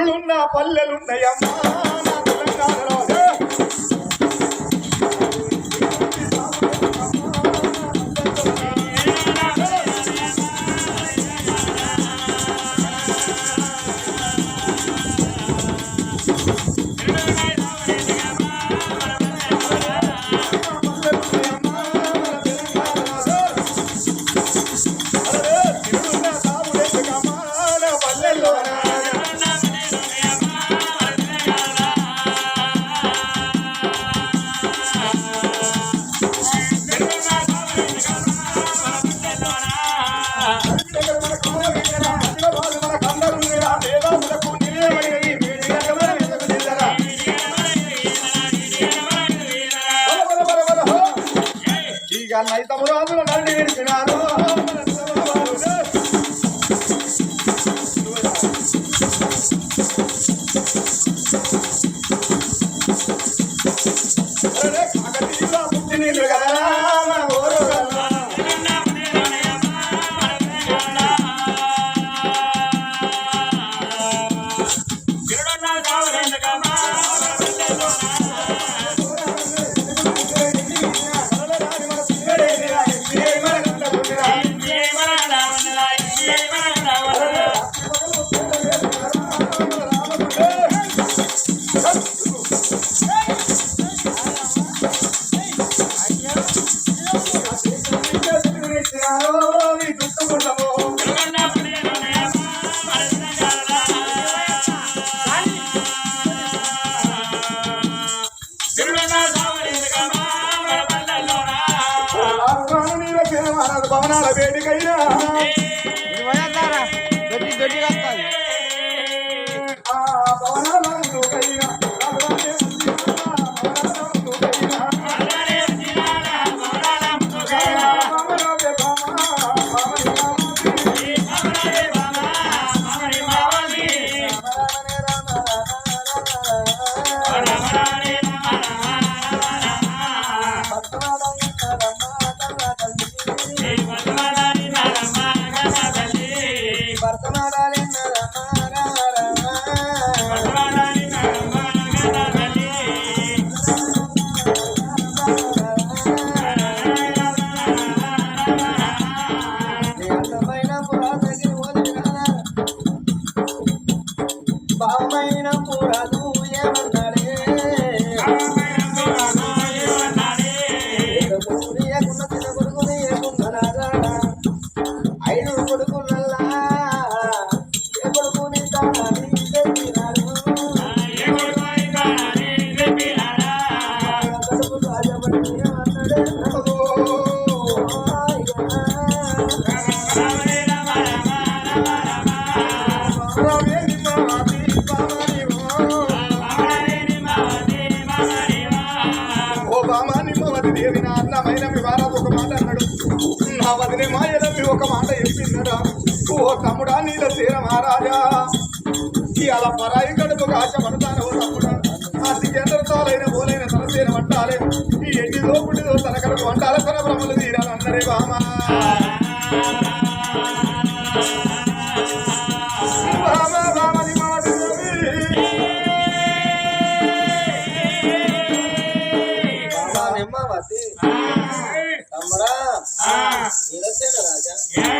ఇల్లులున్నా పల్లెలున్నాయమ్మా నా తెలంగాణలో. ఐదు కొడుకులల్లా ఏ కొడుకుని తానని చెప్పినారు. కొడుకు రాజమణి అన్నడే. ఒక మాట భార్య అలా పరాయి కడుపు కాశ పడతాను తప్పుడు ఆ సిగ్గెందరితోలైన పోలైన తలసేన వంటాలే ఈ ఎడ్డిదో పుట్టిదో తన కడుపు వంటాల తన భ్రమలు తీరాలన్నరే బామా రాజా.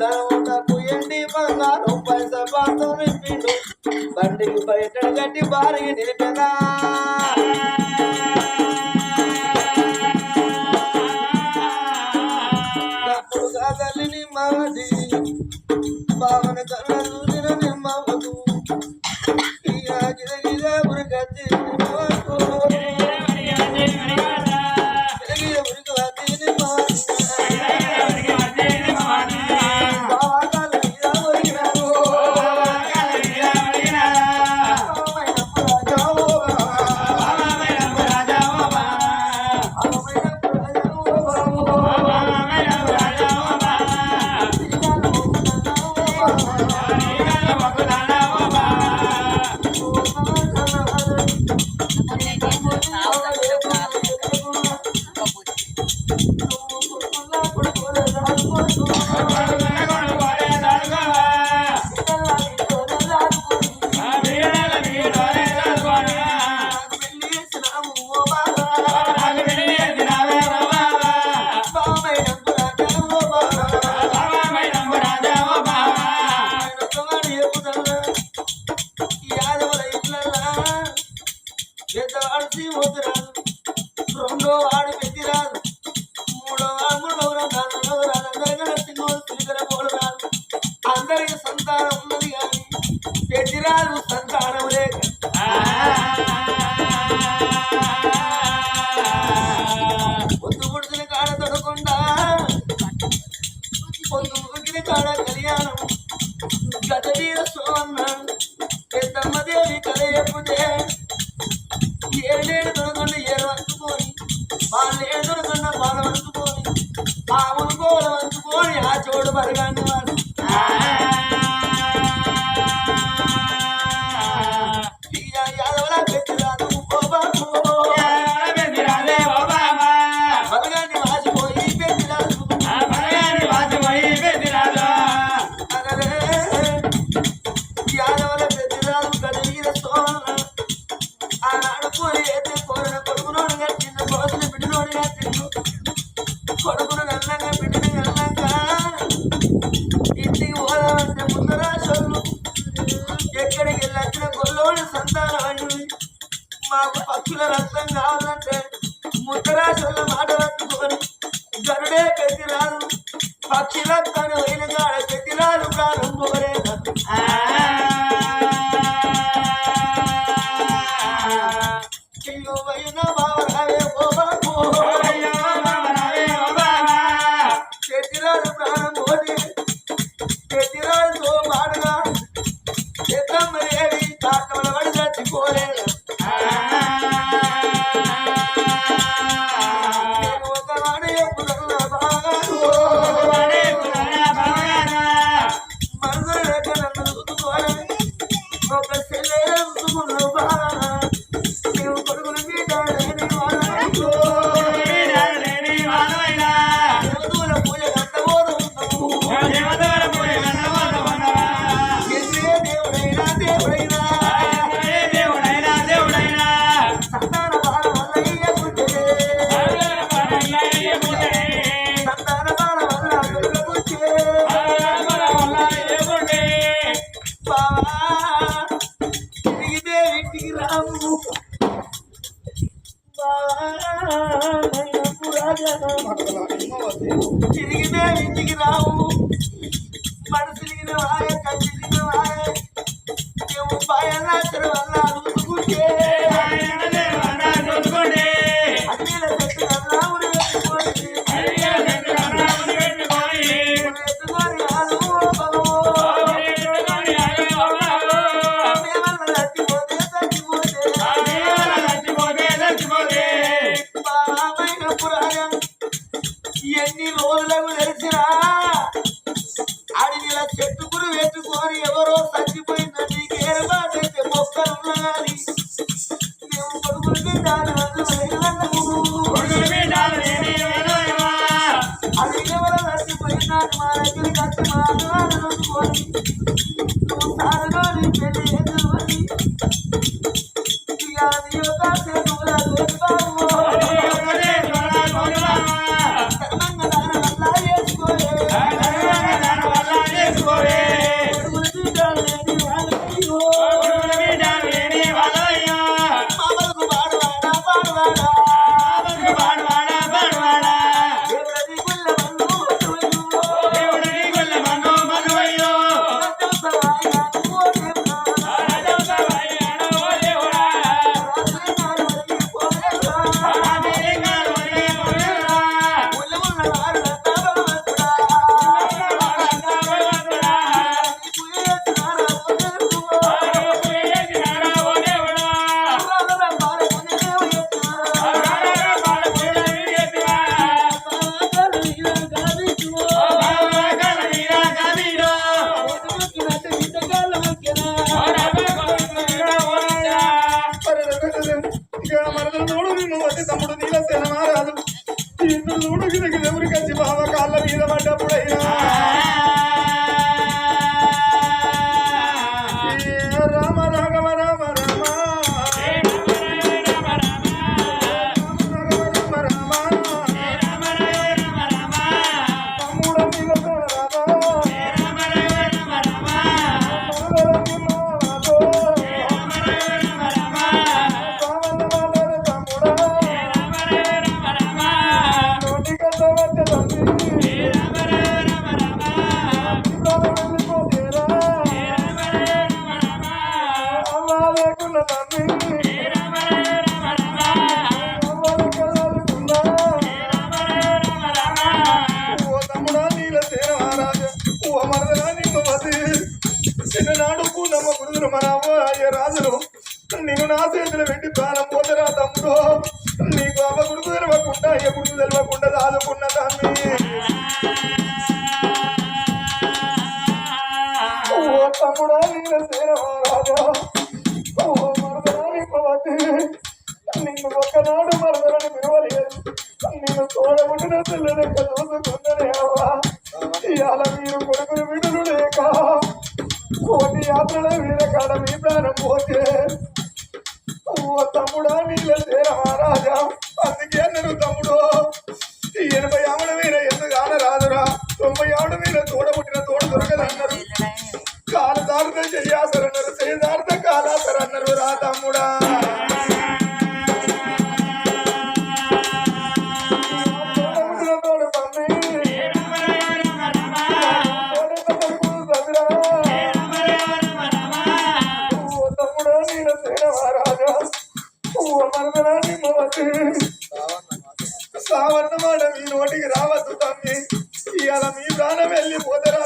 ధనమునకు ఎండి బంగారం పైస పాత్ర నింపిండు బండికి బయట గట్టి బారి నిలిపెనా for పాములు గోడ వంచుకొని ఆ చోడు బరగండు పక్షుల రక్తం కావాలంటే ముద్రరాశుల మాట పట్టుకొని గరుడే గతిరాలు పక్షి రక్తాన్ని వెలుగాడ ప్రారంభం. తిరిగినా ఇంటికి రావు. మనసు తిరిగిన వాయ కంటి కోరులకు తెలిసినా చూడు నిన్ను వచ్చి తమ్ముడు నీల సేన మహారాజు నిన్ను చూడు గిరికి ఎవరికి కాళ్ళ మీద పడ్డప్పుడైనా. తమ్ముడు నీకు అవ్వ గుర్తు తెలవకుండా అయ్య తెలవకుండా దాదుకున్న దాన్ని ఓ తమ్ముడా నీళ్ళ సేర మహారాజా. అందుకే అన్నారు తమ్ముడు ఎనభై ఆవిడ మీద ఎందుకు ఆనరాదురా? తొంభై ఆవిడ మీద తోడబుట్టిన తోడు దొరకదన్నారు. కాలు దారితే చెయ్యాసరన్నారు చేయి దారితే కాలాసరన్నారు రా తమ్ముడా. సావన్నమాట మీ నోటికి రావద్దు తమ్మి. ఇవాళ మీ ప్రాణం వెళ్ళిపోతారా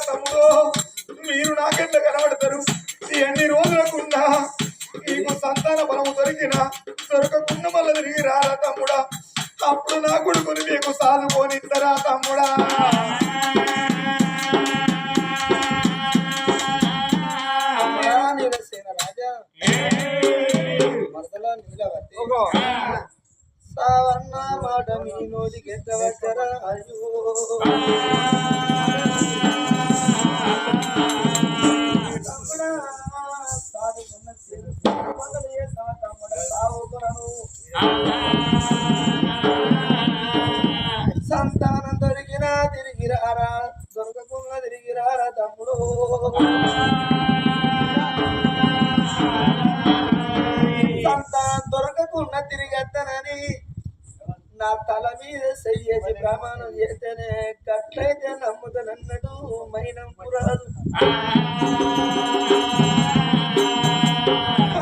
సావన్న మాట మీ నోటికి ఎంత వచ్చరా అయ్యో సంతానం దొరికినా తిరిగి రారా దొరకకుండా తిరిగి రారా తమ్ముడు మీద చెయ్యేసి ప్రమాణం చేస్తేనే కట్లయితే నమ్ముతానన్నట్టు మైనం పురాదు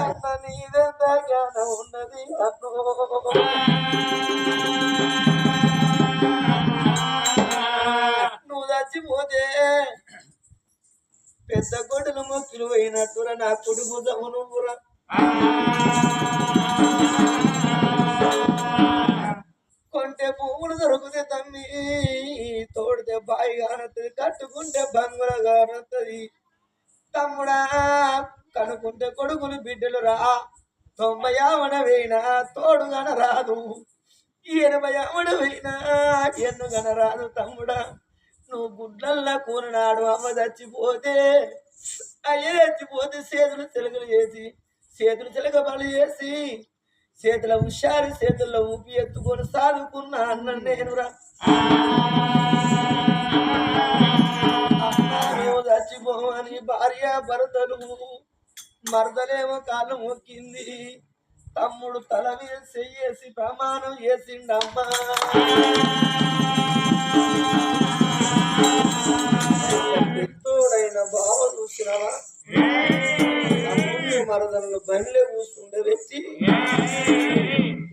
అన్న నీదెంత జ్ఞానం ఉన్నది అన్నో. నువ్వు చచ్చిపోతే పెద్ద గొడ్డలు మొక్కులు పోయినట్టురా నా కొడుకు భుజము నువ్వురా. ఎప్పుడు దొరుకుతే తమ్మి తోడితే బాయి కానత్తది కట్టుకుంటే బంగుల కానత్తది తమ్ముడా కనుకుంటే కొడుకులు బిడ్డలు రా. తొంభై ఆవడ వేయినా తోడుగన రాదు. ఎనభై ఆవడ వేయినా ఎన్నుగన రాదు తమ్ముడా. నువ్వు గుడ్లల్లా కూరనాడు అమ్మ చచ్చిపోతే అయ్యే చచ్చిపోతే చేతులు చిలకలు చేసి చేతులు చిలక బలి చేసి చేతుల హుషారు చేతుల్లో ఊపి ఎత్తుకొని సాదుకున్నా అన్న నేనురా. అన్నా చచ్చిపోవని భార్య భర్తలు మరదలేమో కాలం మొక్కింది. తమ్ముడు తల మీద చెయ్యేసి ప్రమాణం చేసిండమ్మా. పెద్దోడైన బావ చూసినావా? మరదలను బండ్లే కూర్చుండే వ్యక్తి.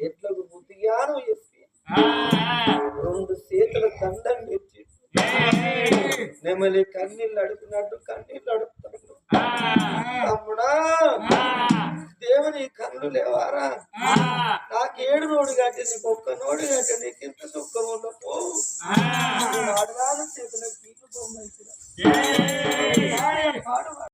ఎట్లకు బుద్ధిగాను చెప్పి. రెండు చేతుల దండం పెట్టి. నెమలి కన్నీళ్ళు అడుగునట్టు కన్నీళ్ళు అడుగుతాడు. తమ్ముడా దేవుని కన్ను లేవారా? నాకు ఏడు నోడు కట్టి నీకు ఒక్క నోడు కట్టి నీకు ఇంత సుఖం ఉండపో ఆడదాని చేతుల పీకు బొమ్మ